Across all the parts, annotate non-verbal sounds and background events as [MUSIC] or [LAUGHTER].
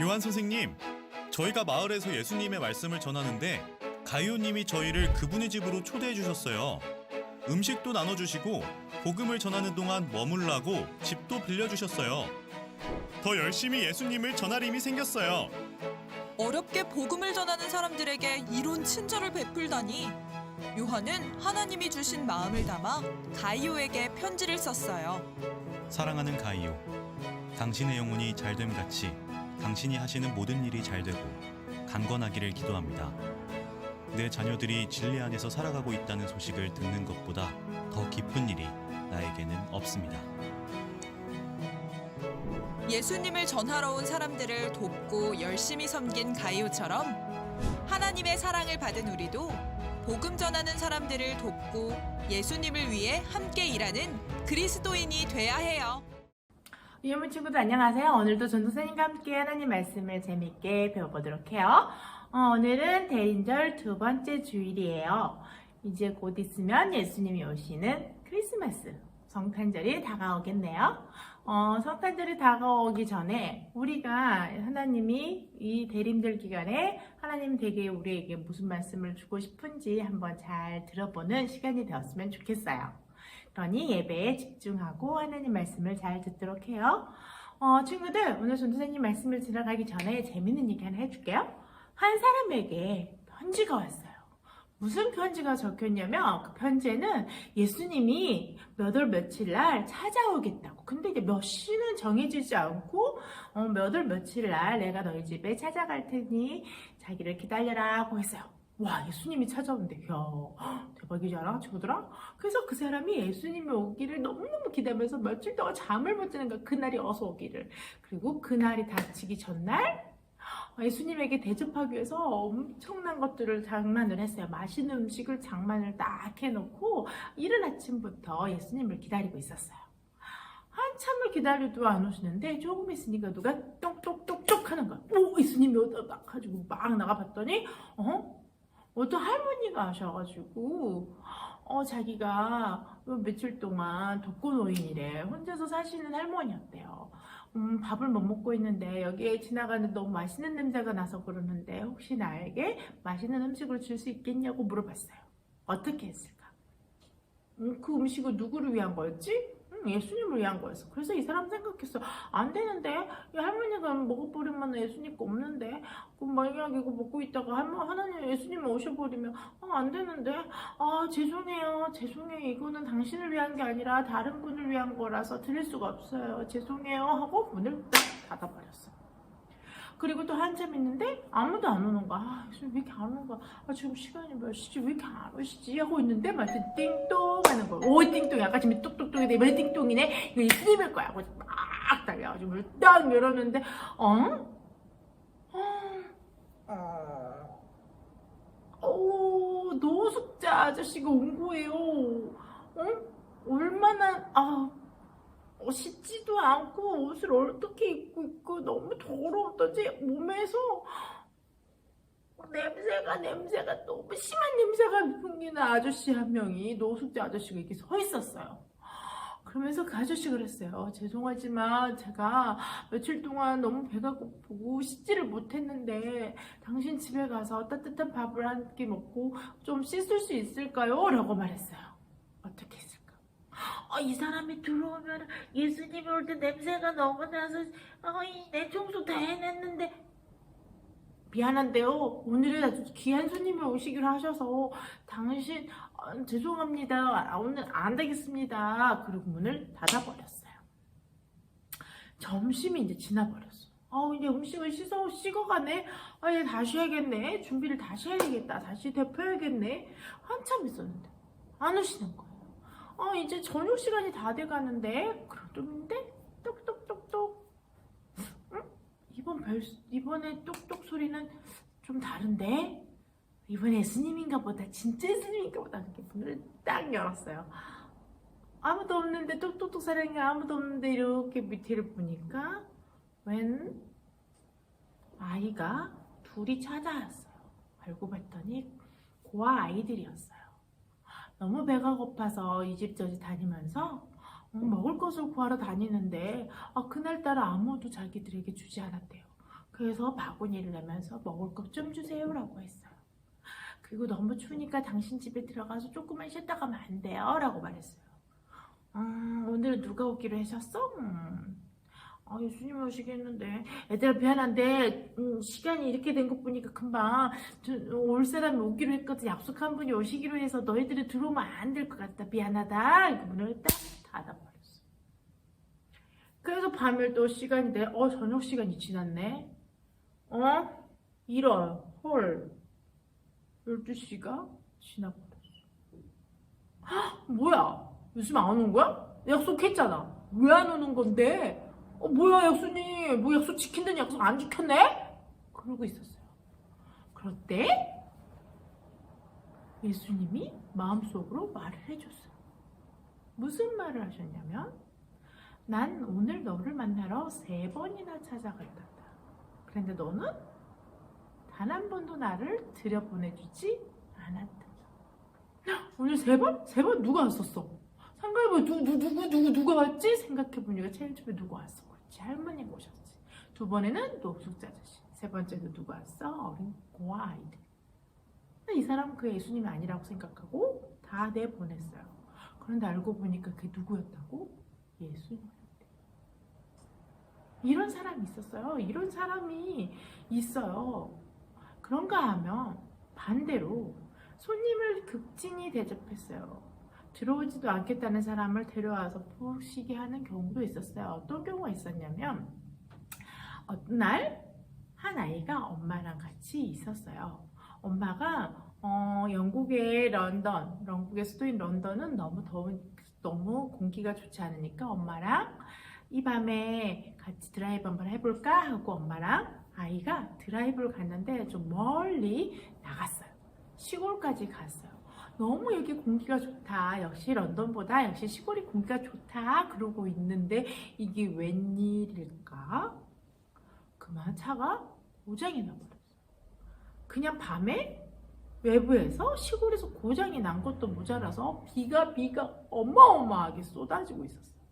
요한 선생님, 저희가 마을에서 예수님의 말씀을 전하는데 가이오님이 저희를 그분의 집으로 초대해 주셨어요. 음식도 나눠주시고 복음을 전하는 동안 머물라고 집도 빌려주셨어요. 더 열심히 예수님을 전할 힘이 생겼어요. 어렵게 복음을 전하는 사람들에게 이런 친절을 베풀다니 요한은 하나님이 주신 마음을 담아 가이오에게 편지를 썼어요. 사랑하는 가이오, 당신의 영혼이 잘됨 같이 당신이 하시는 모든 일이 잘 되고 강건하기를 기도합니다. 내 자녀들이 진리 안에서 살아가고 있다는 소식을 듣는 것보다 더 기쁜 일이 나에게는 없습니다. 예수님을 전하러 온 사람들을 돕고 열심히 섬긴 가이오처럼 하나님의 사랑을 받은 우리도 복음 전하는 사람들을 돕고 예수님을 위해 함께 일하는 그리스도인이 돼야 해요. 유물 친구들 안녕하세요. 오늘도 전도사님과 함께 하나님 말씀을 재밌게 배워보도록 해요. 어, 오늘은 대인절 두 번째 주일이에요. 이제 곧 있으면 예수님이 오시는 크리스마스, 성탄절이 다가오겠네요. 어, 성탄절이 다가오기 전에 우리가 하나님이 이 대림절 기간에 하나님 되게 우리에게 무슨 말씀을 주고 싶은지 한번 잘 들어보는 시간이 되었으면 좋겠어요. 그러니 예배에 집중하고 하나님 말씀을 잘 듣도록 해요. 어, 친구들, 오늘 전도사님 말씀을 들어가기 전에 재밌는 얘기 하나 해줄게요. 한 사람에게 편지가 왔어요. 무슨 편지가 적혔냐면 그 편지에는 예수님이 몇 월 며칠 날 찾아오겠다고. 근데 이제 몇 시는 정해지지 않고 어, 몇월 며칠 날 내가 너희 집에 찾아갈 테니 자기를 기다려라고 했어요. 와 예수님이 찾아온대. 야 대박이지 않아 친구들아? 그래서 그 사람이 예수님이 오기를 너무너무 기다리면서 며칠 동안 잠을 못 자는 거야. 그날이 어서 오기를. 그리고 그날이 닥치기 전날 예수님에게 대접하기 위해서 엄청난 것들을 장만을 했어요. 맛있는 음식을 장만을 딱 해놓고 이른 아침부터 예수님을 기다리고 있었어요. 한참을 기다려도 안 오시는데 조금 있으니까 누가 똑똑똑똑 하는 거야. 오 예수님이 오다 막 가지고 막 나가봤더니 어? 어떤 할머니가 하셔가지고 어 자기가 며칠 동안 독거노인이래 혼자서 사시는 할머니였대요. 음, 밥을 못 먹고 있는데 여기에 지나가는 너무 맛있는 냄새가 나서 그러는데 혹시 나에게 맛있는 음식을 줄 수 있겠냐고 물어봤어요. 어떻게 했을까? 음, 그 음식은 누구를 위한 거였지? 음, 예수님을 위한 거였어. 그래서 이 사람 생각했어. 안 되는데? 이 할머니가 먹어버리면 예수님 거 없는데? 그럼 만약 이거 먹고 있다가 할머 하나님 예수님 오셔버리면 아, 안 되는데? 아 죄송해요. 죄송해요. 이거는 당신을 위한 게 아니라 다른 분을 위한 거라서 드릴 수가 없어요. 죄송해요 하고 문을 딱 닫아버렸어 그리고 또 한참 있는데 아무도 안 오는 거야. 아 왜 이렇게 안 오는 거야? 아 지금 시간이 몇 시지? 왜 이렇게 안 오시지? 하고 있는데 마치 띵동 하는 거야. 오 띵동이 아까 지금 똑똑똑이 왜 띵동이네. 이거 예수님일 거야. 하고 막 달려가지고 딱 열었는데 어? 어? 오, 노숙자 아저씨가 온 거예요. 어? 얼마나, 아, 어, 씻지도 않고 옷을 어떻게 입고 있고 너무 더러웠던지 몸에서 냄새가, 냄새가 너무 심한 냄새가 풍기는 아저씨 한 명이 노숙자 아저씨가 이렇게 서 있었어요. 그러면서 그 아저씨 그랬어요. 죄송하지만 제가 며칠 동안 너무 배가 고프고 씻지를 못했는데 당신 집에 가서 따뜻한 밥을 한 끼 먹고 좀 씻을 수 있을까요? 라고 말했어요. 어떻게 했을까? 아, 이 사람이 들어오면 예수님이 올 때 냄새가 너무 나서 아, 이 내 청소 다 해냈는데 미안한데요. 오늘은 아주 귀한 손님이 오시기로 하셔서 당신 아, 죄송합니다. 아, 오늘 안 되겠습니다. 그리고 문을 닫아버렸어요. 점심이 이제 지나버렸어. 아, 이제 음식을 씻어, 식어가네? 아, 이제 다시 해야겠네? 준비를 다시 해야겠다. 다시 데펴야겠네? 한참 있었는데, 안 오시는 거예 요. 아, 이제 저녁 시간이 다 돼가는데, 그러던데? 똑똑똑똑. 응? 이번 별, 이번에 똑똑 소리는 좀 다른데? 이번 예수님인가 보다 진짜 예수님인가 보다 이렇게 문을 딱 열었어요. 아무도 없는데 똑똑똑 사랑이 아무도 없는데 이렇게 밑에를 보니까 웬 아이가 둘이 찾아왔어요. 알고 봤더니 고아 아이들이었어요. 너무 배가 고파서 이 집 저집 다니면서 어, 먹을 것을 구하러 다니는데 아, 그날따라 아무도 자기들에게 주지 않았대요. 그래서 바구니를 내면서 먹을 것 좀 주세요라고 했어요. 그리고 너무 추우니까 당신 집에 들어가서 조금만 쉬었다 가면 안 돼요 라고 말했어요. 음, 오늘은 누가 오기로 하셨어? 음. 아, 예수님 오시겠는데. 애들아, 미안한데, 음, 시간이 이렇게 된 것 보니까 금방 저, 올 사람이 오기로 했거든. 약속한 분이 오시기로 해서 너희들이 들어오면 안 될 것 같다. 미안하다. 이렇게 문을 딱 닫아버렸어. 그래서 밤을 또 시간이 돼. 어, 저녁 시간이 지났네. 어? 이런, 헐. 12시가 지나버렸어. 헉, 뭐야? 요즘 안 오는 거야? 약속했잖아. 왜 안 오는 건데? 어, 뭐야, 약속님. 뭐 약속 지킨다니 약속 안 지켰네? 그러고 있었어요. 그럴 때 예수님이 마음속으로 말을 해줬어요. 무슨 말을 하셨냐면, 난 오늘 너를 만나러 세 번이나 찾아갔단다. 그런데 너는 단 한 번도 나를 들여보내주지 않았다. 오늘 세 번? 세 번 누가 왔었어? 생각해보니 누구, 누구, 누구, 누구, 누가 왔지? 생각해보니까 제일 처음에 누가 왔어? 그렇지, 할머니가 오셨지. 두 번에는 노숙자 아저씨. 세 번째도 누가 왔어? 어린 고아 아이들. 이 사람은 그 예수님이 아니라고 생각하고 다 내보냈어요. 그런데 알고 보니까 그게 누구였다고? 예수님이었대. 이런 사람이 있었어요. 이런 사람이 있어요. 그런가 하면 반대로 손님을 극진히 대접했어요. 들어오지도 않겠다는 사람을 데려와서 푹 쉬게 하는 경우도 있었어요. 어떤 경우가 있었냐면 어떤 날 한 아이가 엄마랑 같이 있었어요. 엄마가 어, 영국의 런던, 영국의 수도인 런던은 너무 더운 너무 공기가 좋지 않으니까 엄마랑 이 밤에 같이 드라이브 한번 해볼까 하고 엄마랑 아이가 드라이브를 갔는데 좀 멀리 나갔어요. 시골까지 갔어요. 너무 여기 공기가 좋다. 역시 런던보다 역시 시골이 공기가 좋다. 그러고 있는데 이게 웬일일까? 그만 차가 고장이 나버렸어요. 그냥 밤에 외부에서 시골에서 고장이 난 것도 모자라서 비가 비가 어마어마하게 쏟아지고 있었어요.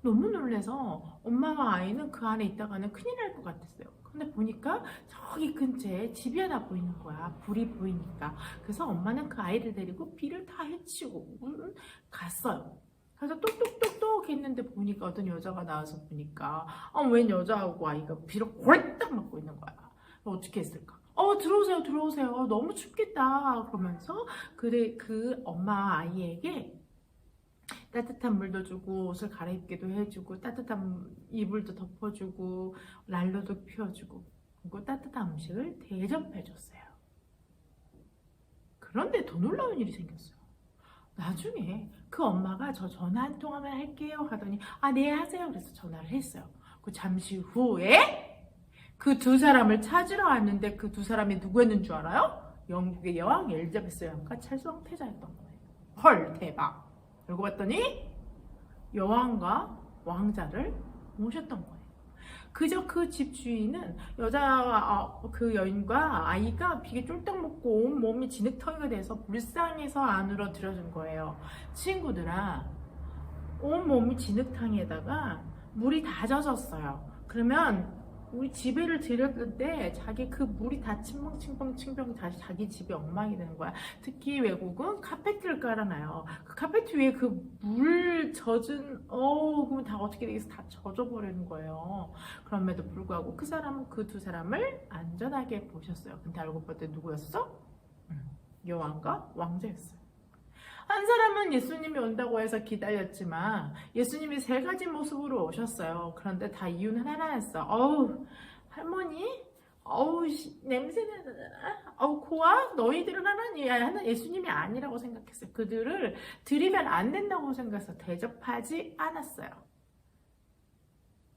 너무 놀래서 엄마와 아이는 그 안에 있다가는 큰일 날 것 같았어요. 근데 보니까 저기 근처에 집이 하나 보이는 거야. 불이 보이니까. 그래서 엄마는 그 아이를 데리고 비를 다 헤치고 음, 갔어요. 그래서 똑똑똑똑 했는데 보니까 어떤 여자가 나와서 보니까 아, 웬 여자하고 아이가 비를 고랬딱 맞고 있는 거야. 어떻게 했을까? 어 들어오세요 들어오세요 너무 춥겠다 그러면서 그래 그 엄마 아이에게 따뜻한 물도 주고 옷을 갈아입기도 해주고 따뜻한 이불도 덮어주고 난로도 피워주고 그리고 따뜻한 음식을 대접해줬어요. 그런데 더 놀라운 일이 생겼어요. 나중에 그 엄마가 저 전화 한 통화만 할게요 하더니 아 네 하세요 그래서 전화를 했어요. 그 잠시 후에 그 두 사람을 찾으러 왔는데 그 두 사람이 누구였는 줄 알아요? 영국의 여왕 엘리자베스 여왕과 찰스 왕태자였던 거예요. 헐 대박. 알고 봤더니 여왕과 왕자를 모셨던 거예요. 그저 그 집 주인은 여자와 어, 그 여인과 아이가 비에 쫄딱 먹고 온 몸이 진흙탕이가 돼서 불쌍해서 안으로 들여준 거예요. 친구들아, 온 몸이 진흙탕에다가 물이 다 젖었어요. 그러면 우리 집에를 들였는데 자기 그 물이 다 칭벙칭벙칭벙 다시 자기 집에 엉망이 되는 거야. 특히 외국은 카페트를 깔아놔요. 그 카페트 위에 그 물 젖은 어 그러면 다 어떻게 되겠어? 다 젖어버리는 거예요. 그럼에도 불구하고 그 사람은 그 두 사람을 안전하게 모셨어요. 근데 알고 봤더니 누구였어? 음, 여왕과 왕자였어요. 한 사람은 예수님이 온다고 해서 기다렸지만 예수님이 세 가지 모습으로 오셨어요. 그런데 다 이유는 하나였어. 어우 할머니, 어우 씨, 냄새는, 어우 고아, 너희들은 하나님, 하나 예수님이 아니라고 생각했어요. 그들을 드리면 안 된다고 생각해서 대접하지 않았어요.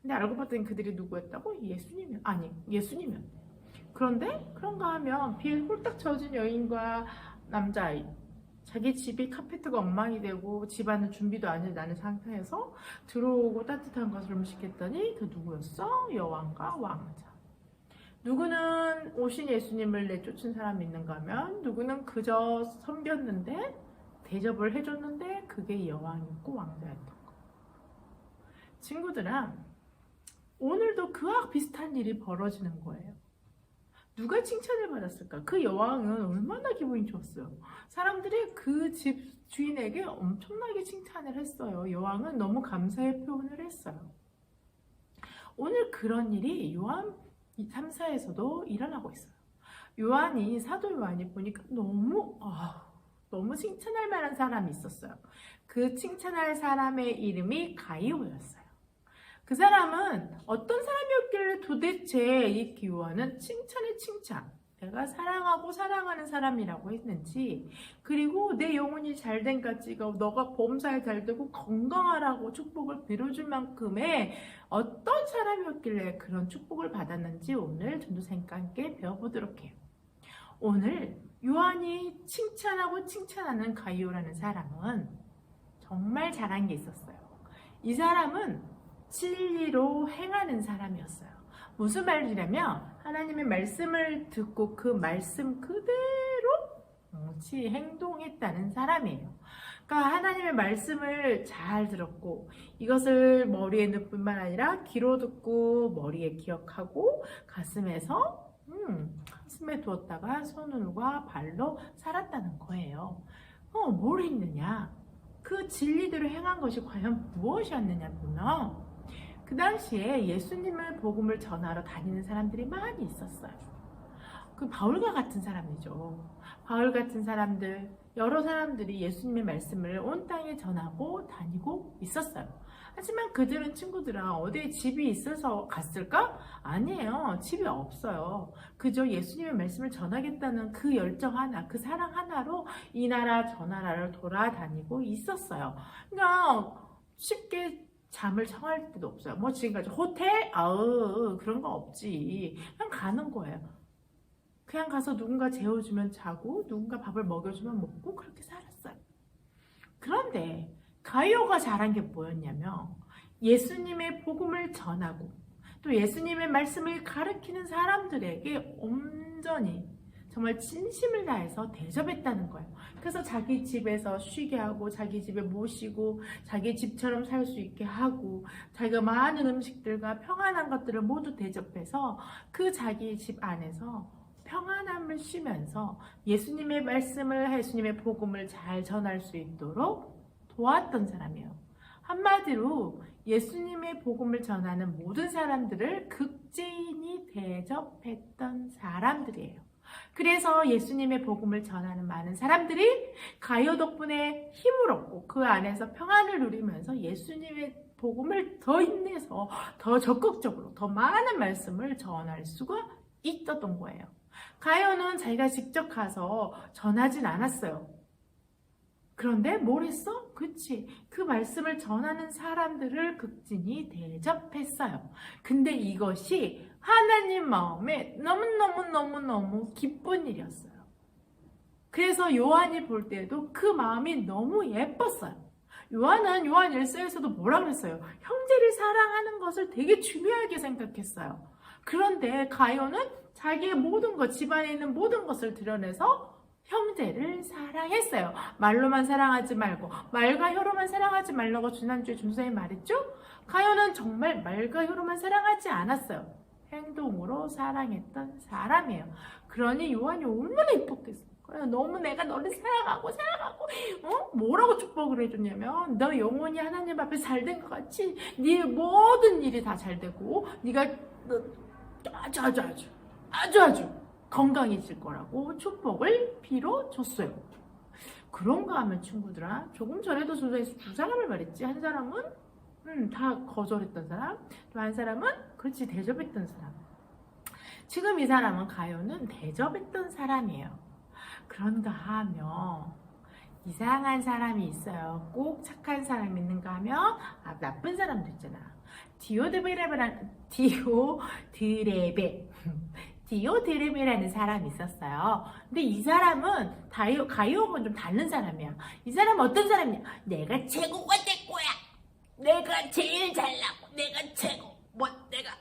근데 알고 봤더니 그들이 누구였다고? 예수님이 아니 예수님이었대. 그런데 그런가 하면 비에 홀딱 젖은 여인과 남자아이 자기 집이 카페트가 엉망이 되고 집안은 준비도 안 해 나는 상태에서 들어오고 따뜻한 것을 음식했더니 그 누구였어? 여왕과 왕자. 누구는 오신 예수님을 내쫓은 사람이 있는가 하면 누구는 그저 섬겼는데 대접을 해줬는데 그게 여왕이었고 왕자였던 거. 친구들아, 오늘도 그와 비슷한 일이 벌어지는 거예요. 누가 칭찬을 받았을까? 그 여왕은 얼마나 기분이 좋았어요. 사람들이 그 집 주인에게 엄청나게 칭찬을 했어요. 여왕은 너무 감사의 표현을 했어요. 오늘 그런 일이 요한 3사에서도 일어나고 있어요. 요한이 사도 요한이 보니까 너무 아, 너무 칭찬할 만한 사람이 있었어요. 그 칭찬할 사람의 이름이 가이오였어요. 그 사람은 어떤 사람이었길래 도대체 이 기호와는 칭찬의 칭찬, 내가 사랑하고 사랑하는 사람이라고 했는지, 그리고 내 영혼이 잘된 가지가 너가 범사에 잘 되고 건강하라고 축복을 빌어줄 만큼의 어떤 사람이었길래 그런 축복을 받았는지 오늘 전도사님과 함께 배워보도록 해요. 오늘 요한이 칭찬하고 칭찬하는 가이오라는 사람은 정말 잘한 게 있었어요. 이 사람은 진리로 행하는 사람이었어요. 무슨 말이냐면 하나님의 말씀을 듣고 그 말씀 그대로 옳지 행동했다는 사람이에요. 그러니까 하나님의 말씀을 잘 들었고 이것을 머리에 넣을 뿐만 아니라 귀로 듣고 머리에 기억하고 가슴에서 음, 가슴에 두었다가 손과 발로 살았다는 거예요. 어, 뭘 했느냐? 그 진리대로 행한 것이 과연 무엇이었느냐 보면 그 당시에 예수님을 복음을 전하러 다니는 사람들이 많이 있었어요. 그 바울과 같은 사람이죠. 바울 같은 사람들, 여러 사람들이 예수님의 말씀을 온 땅에 전하고 다니고 있었어요. 하지만 그들은 친구들아 어디에 집이 있어서 갔을까? 아니에요. 집이 없어요. 그저 예수님의 말씀을 전하겠다는 그 열정 하나, 그 사랑 하나로 이 나라 저 나라를 돌아다니고 있었어요. 그러니까 쉽게 잠을 청할 때도 없어요. 뭐 지금까지 호텔? 아으 그런 거 없지. 그냥 가는 거예요. 그냥 가서 누군가 재워주면 자고 누군가 밥을 먹여주면 먹고 그렇게 살았어요. 그런데 가이오가 잘한 게 뭐였냐면 예수님의 복음을 전하고 또 예수님의 말씀을 가르치는 사람들에게 온전히 정말 진심을 다해서 대접했다는 거예요. 그래서 자기 집에서 쉬게 하고 자기 집에 모시고 자기 집처럼 살 수 있게 하고 자기가 많은 음식들과 평안한 것들을 모두 대접해서 그 자기 집 안에서 평안함을 쉬면서 예수님의 말씀을 예수님의 복음을 잘 전할 수 있도록 도왔던 사람이에요. 한마디로 예수님의 복음을 전하는 모든 사람들을 극진히 대접했던 사람들이에요. 그래서 예수님의 복음을 전하는 많은 사람들이 가요 덕분에 힘을 얻고 그 안에서 평안을 누리면서 예수님의 복음을 더 인내서 더 적극적으로 더 많은 말씀을 전할 수가 있었던 거예요. 가요는 자기가 직접 가서 전하진 않았어요. 그런데 뭘 했어? 그치. 그 말씀을 전하는 사람들을 극진히 대접했어요. 근데 이것이 하나님 마음에 너무너무너무너무 기쁜 일이었어요. 그래서 요한이 볼 때도 그 마음이 너무 예뻤어요. 요한은 요한 일서에서도 뭐라 그랬어요? 형제를 사랑하는 것을 되게 중요하게 생각했어요. 그런데 가요는 자기의 모든 것, 집안에 있는 모든 것을 드러내서 형제를 사랑했어요. 말로만 사랑하지 말고 말과 혀로만 사랑하지 말라고 지난주에 준사님 말했죠? 가요는 정말 말과 혀로만 사랑하지 않았어요. 행동으로 사랑했던 사람이에요. 그러니 요한이 얼마나 이뻤겠어. 너무 내가 너를 사랑하고 사랑하고 어? 뭐라고 축복을 해줬냐면 너 영혼이 하나님 앞에 잘 된 것 같이 네 모든 일이 다 잘 되고 네가 너 아주 아주 아주 아주 아주 건강해질 거라고 축복을 빌어줬어요. 그런가 하면 친구들아 조금 전에도 두 사람을 말했지 한 사람은 음, 다 거절했던 사람 또 한 사람은 그렇지 대접했던 사람 지금 이 사람은 가요는 대접했던 사람이에요 그런가 하면 이상한 사람이 있어요 꼭 착한 사람이 있는가 하면 아, 나쁜 사람도 있잖아 디오드베레베라는 디오 드레베 [LAUGHS] 디오 드레베라는 사람이 있었어요. 근데 이 사람은 다이오, 가이오하고는 좀 다른 사람이야. 이 사람은 어떤 사람이냐? 내가 최고가 될 거야. 내가 제일 잘나고 내가 최고. 뭐 내가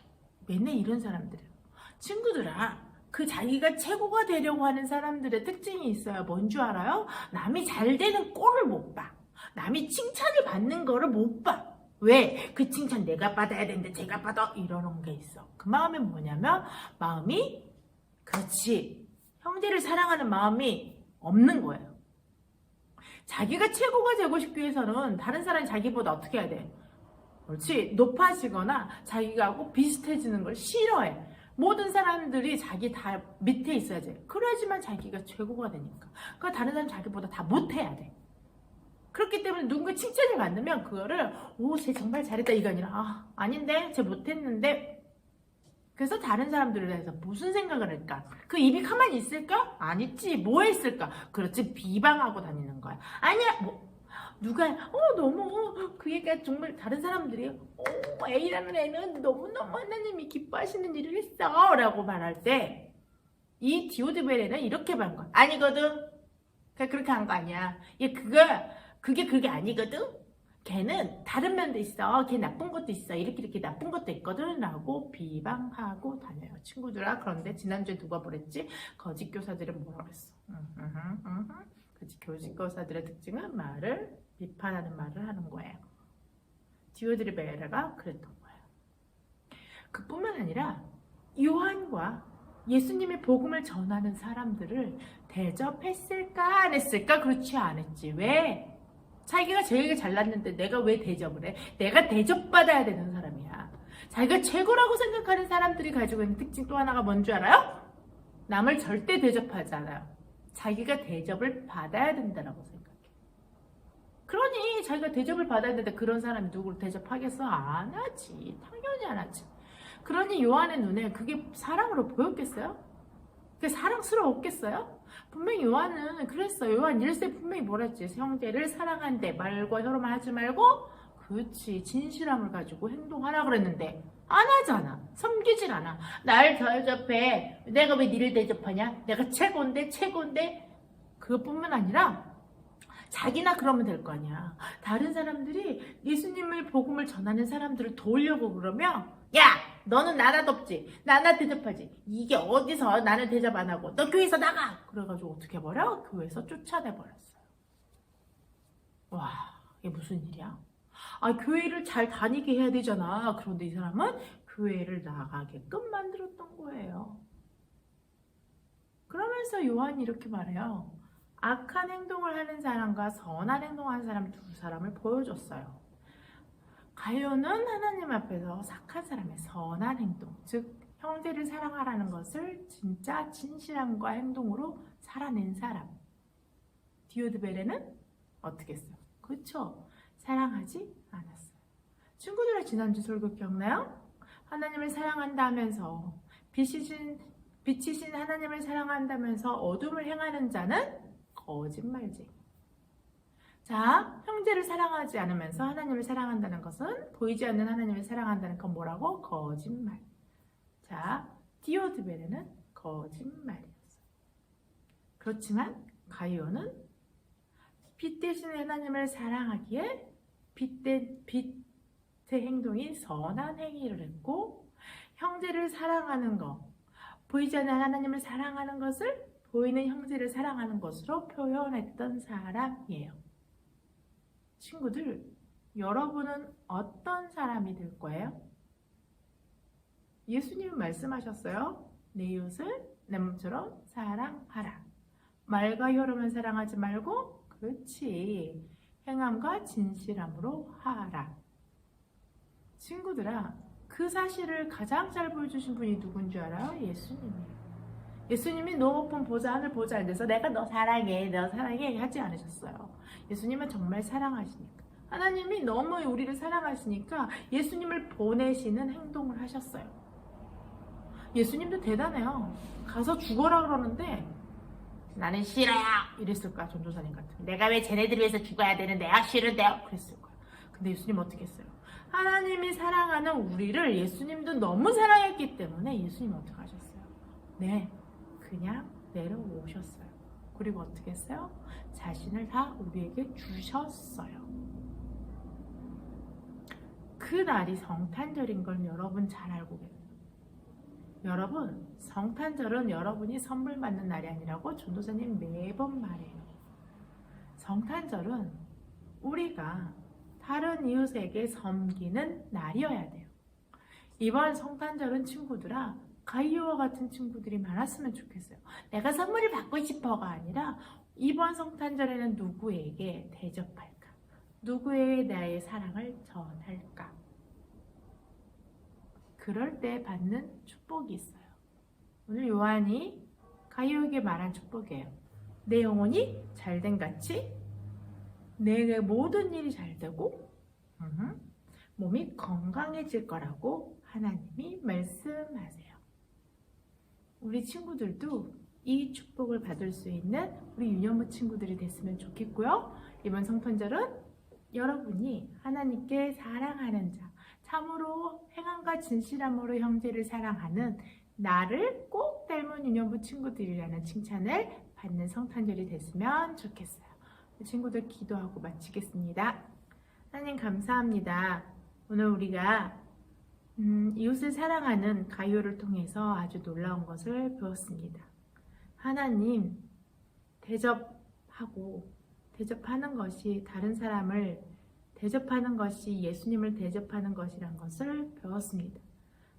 맨날 이런 사람들이에요. 친구들아. 그 자기가 최고가 되려고 하는 사람들의 특징이 있어요. 뭔 줄 알아요? 남이 잘 되는 꼴을 못 봐. 남이 칭찬을 받는 거를 못 봐. 왜? 그 칭찬 내가 받아야 되는데 제가 받아 이러는 게 있어. 그 마음이 뭐냐면 마음이 그렇지 형제를 사랑하는 마음이 없는 거예요. 자기가 최고가 되고 싶기 위해서는 다른 사람이 자기보다 어떻게 해야 돼? 그렇지 높아지거나 자기하고 비슷해지는 걸 싫어해. 모든 사람들이 자기 다 밑에 있어야지. 그래야지만 자기가 최고가 되니까. 그러니까 다른 사람 자기보다 다 못해야 돼. 그렇기 때문에 누군가 칭찬을 받으면 그거를 오 쟤 정말 잘했다 이거 아니라 아 아닌데 쟤 못했는데 그래서 다른 사람들에 대해서 무슨 생각을 할까? 그 입이 가만히 있을까? 아니지 뭐 했을까? 그렇지 비방하고 다니는 거야 아니야 뭐 누가 어 너무 그 얘기가 정말 다른 사람들이 어 A라는 애는 너무너무 하나님이 기뻐하시는 일을 했어 라고 말할 때 이 디오드벨에는 이렇게 말한 거야 아니거든 그냥 그렇게 한 거 아니야 얘 그거 그게 그게 아니거든. 걔는 다른 면도 있어. 걔 나쁜 것도 있어. 이렇게 이렇게 나쁜 것도 있거든. 라고 비방하고 다녀요. 친구들아. 그런데 지난주에 누가 뭐랬지? 거짓 교사들은 뭐라 그랬어? 응, 응, 응, 응. 거짓 교직 교사들의 특징은 말을 비판하는 말을 하는 거예요. 디오드리 베레가 그랬던 거예요. 그뿐만 아니라 요한과 예수님의 복음을 전하는 사람들을 대접했을까 안 했을까? 그렇지 안 했지. 왜? 자기가 제일 잘났는데 내가 왜 대접을 해? 내가 대접받아야 되는 사람이야. 자기가 최고라고 생각하는 사람들이 가지고 있는 특징 또 하나가 뭔줄 알아요? 남을 절대 대접하지 않아요. 자기가 대접을 받아야 된다라고 생각해. 그러니 자기가 대접을 받아야 되는데 그런 사람이 누구를 대접하겠어? 안 하지. 당연히 안 하지. 그러니 요한의 눈에 그게 사랑으로 보였겠어요? 그게 사랑스러웠겠어요? 분명히 요한은 그랬어요. 요한 1세 분명히 뭐라 했지? 형제를 사랑한대. 말과 혀로만 하지 말고 그렇지. 진실함을 가지고 행동하라 그랬는데 안 하잖아. 섬기질 않아. 날 대접해. 내가 왜 니를 대접하냐? 내가 최고인데 최고인데 그것뿐만 아니라 자기나 그러면 될 거 아니야. 다른 사람들이 예수님을 복음을 전하는 사람들을 도우려고 그러면 야! 너는 나나 덥지. 나나 대접하지. 이게 어디서 나는 대접 안 하고 너 교회에서 나가! 그래가지고 어떻게 해버려? 교회에서 쫓아내 버렸어요. 와 이게 무슨 일이야? 아 교회를 잘 다니게 해야 되잖아. 그런데 이 사람은 교회를 나가게끔 만들었던 거예요. 그러면서 요한이 이렇게 말해요 악한 행동을 하는 사람과 선한 행동하는 사람 두 사람을 보여줬어요 가요는 하나님 앞에서 착한 사람의 선한 행동, 즉 형제를 사랑하라는 것을 진짜 진실함과 행동으로 살아낸 사람. 디오드벨에는 어떻게 했어요? 그렇죠. 사랑하지 않았어요. 친구들의 지난주 설교 기억나요? 하나님을 사랑한다면서 빛이신 빛이신 하나님을 사랑한다면서 어둠을 행하는 자는 거짓말쟁이. 자, 형제를 사랑하지 않으면서 하나님을 사랑한다는 것은 보이지 않는 하나님을 사랑한다는 건 뭐라고? 거짓말. 자, 디오드벨에는 거짓말이었어. 그렇지만 가이오는 빛 대신 하나님을 사랑하기에 빛대, 빛의 행동이 선한 행위를 했고 형제를 사랑하는 것, 보이지 않는 하나님을 사랑하는 것을 보이는 형제를 사랑하는 것으로 표현했던 사람이에요. 친구들, 여러분은 어떤 사람이 될 거예요? 예수님은 말씀하셨어요. 내 이웃을 내 몸처럼 사랑하라. 말과 혀로만 사랑하지 말고, 그렇지. 행함과 진실함으로 하라. 친구들아, 그 사실을 가장 잘 보여주신 분이 누군 줄 알아요? 예수님이에요. 예수님이 높은 보좌, 하늘 보좌 앉아서 내가 너 사랑해, 너 사랑해 하지 않으셨어요. 예수님은 정말 사랑하시니까. 하나님이 너무 우리를 사랑하시니까 예수님을 보내시는 행동을 하셨어요. 예수님도 대단해요. 가서 죽어라 그러는데 나는 싫어요. 이랬을 거야, 전도사님 같은. 내가 왜 쟤네들 위해서 죽어야 되는데, 아, 싫은데요? 그랬을 거야. 근데 예수님 어떻게 했어요? 하나님이 사랑하는 우리를 예수님도 너무 사랑했기 때문에 예수님 어떻게 하셨어요? 네, 그냥 내려오셨어요. 그리고 어떻게 했어요? 자신을 다 우리에게 주셨어요. 그 날이 성탄절인 걸 여러분 잘 알고 계세요. 여러분, 성탄절은 여러분이 선물 받는 날이 아니라고 전도사님 매번 말해요. 성탄절은 우리가 다른 이웃에게 섬기는 날이어야 돼요. 이번 성탄절은 친구들아 가이오와 같은 친구들이 많았으면 좋겠어요. 내가 선물을 받고 싶어가 아니라 이번 성탄절에는 누구에게 대접할까? 누구에게 나의 사랑을 전할까? 그럴 때 받는 축복이 있어요. 오늘 요한이 가이오에게 말한 축복이에요. 내 영혼이 잘된 같이 내 모든 일이 잘 되고 음, 몸이 건강해질 거라고 하나님이 말씀하세요. 우리 친구들도 이 축복을 받을 수 있는 우리 유년부 친구들이 됐으면 좋겠고요. 이번 성탄절은 여러분이 하나님께 사랑하는 자, 참으로 행함과 진실함으로 형제를 사랑하는 나를 꼭 닮은 유년부 친구들이라는 칭찬을 받는 성탄절이 됐으면 좋겠어요. 친구들 기도하고 마치겠습니다. 하나님 감사합니다. 오늘 우리가 음, 이웃을 사랑하는 가요를 통해서 아주 놀라운 것을 배웠습니다. 하나님 대접하고 대접하는 것이 다른 사람을 대접하는 것이 예수님을 대접하는 것이란 것을 배웠습니다.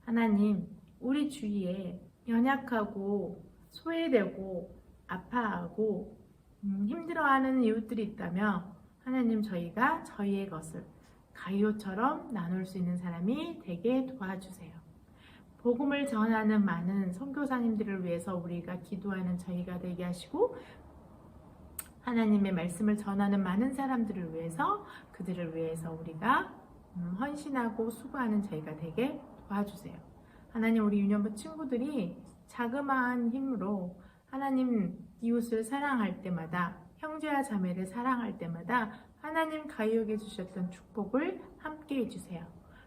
하나님 우리 주위에 연약하고 소외되고 아파하고 음, 힘들어하는 이웃들이 있다면 하나님 저희가 저희의 것을 가이오처럼 나눌 수 있는 사람이 되게 도와주세요. 복음을 전하는 많은 선교사님들을 위해서 우리가 기도하는 저희가 되게 하시고 하나님의 말씀을 전하는 많은 사람들을 위해서 그들을 위해서 우리가 음, 헌신하고 수고하는 저희가 되게 도와주세요. 하나님 우리 유년부 친구들이 자그마한 힘으로 하나님 이웃을 사랑할 때마다 형제와 자매를 사랑할 때마다 하나님 가요에게 주셨던 축복을 함께 해주세요.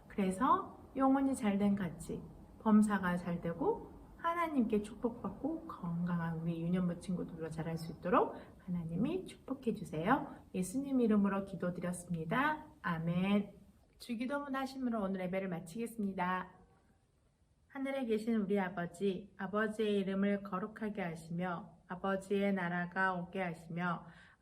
그래서 영혼이 잘된 같이 범사가 잘 되고 하나님께 축복받고 건강한 우리 유년부 친구들로 자랄 수 있도록 하나님이 축복해 주세요. 예수님 이름으로 기도드렸습니다. 아멘. 주기도문 하심으로 오늘 예배를 마치겠습니다. 하늘에 계신 우리 아버지, 아버지의 이름을 거룩하게 하시며 아버지의 나라가 오게 하시며